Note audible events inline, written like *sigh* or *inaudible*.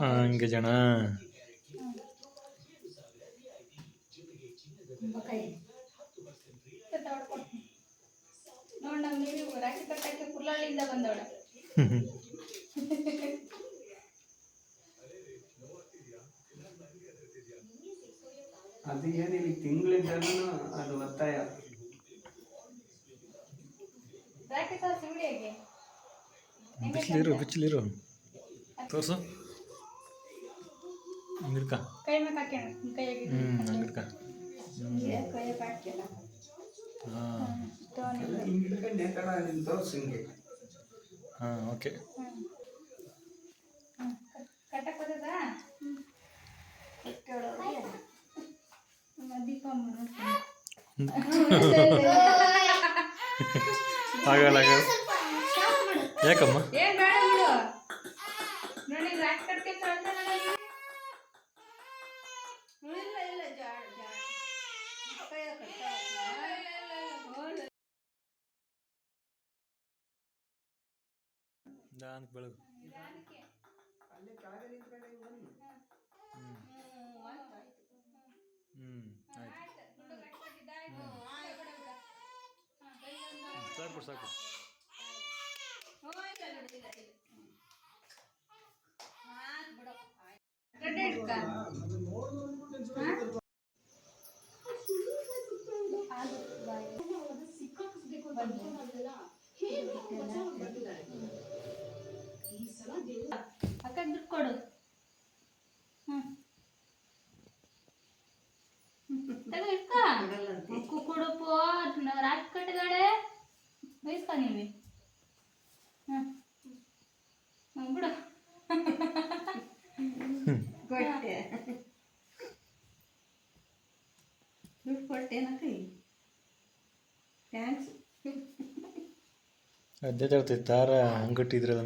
ಹಂಗೆ ಜನ. ಅದು ಏನಿಲ್ಲ ತಿಂಗಳಿಂದನೂ ಅದು ಒತ್ತಾಯ. ಬಿಸಿಲಿರು ಬಿಸಿಲಿರು. ತೋರ್ಸು. ಹಂಗಿರ್ಕ ಹ್ಞೂ ಹಾಕ್ಯಾನ ಹಾಂ. ಓಕೆ. *laughs* ಆಗಲ್ಲ ಯಾಕಮ್ಮ? ಕಳ್ಸಲ್ಲ ಇಲ್ಲ ಇಲ್ಲ ಜಾಡ ಜಾಡ ಕೈಯಾಗ ಕಟ್ಟ ದಾನ್ ಬೆಳಗು ಅಲ್ಲೇ ಕೆಳಗೆ ನಿಂತ್ಕೊಂಡು ಹಿಂಗೆ ಬನ್ನಿ. ಹ್ಞೂ ಆಯ್ತು. ಸಾಕು ಸಾಕು. ಅಕ್ಕ ಕೊಡು ಹ್ಮ್. ತಗೋ ಇಟ್ಕ ಉಕ್ಕು ಕೊಡುಪು ರಾಕಿ ಕಟ್ಟಿದಾಳೆ ಬಯಸ್ಕ ನೀವಿ ಹ್ಮ್. ಬಿಡು ಕೊಟ್ಟೆ. ದುಡ್ಡು ಕೊಟ್ಟೇನಕ್ಕ ಥ್ಯಾಂಕ್ಸ್ ತರ್ತೈತೆ ತಾರ ಹಂಗಟ್ಟಿದ್ರಲ್ಲ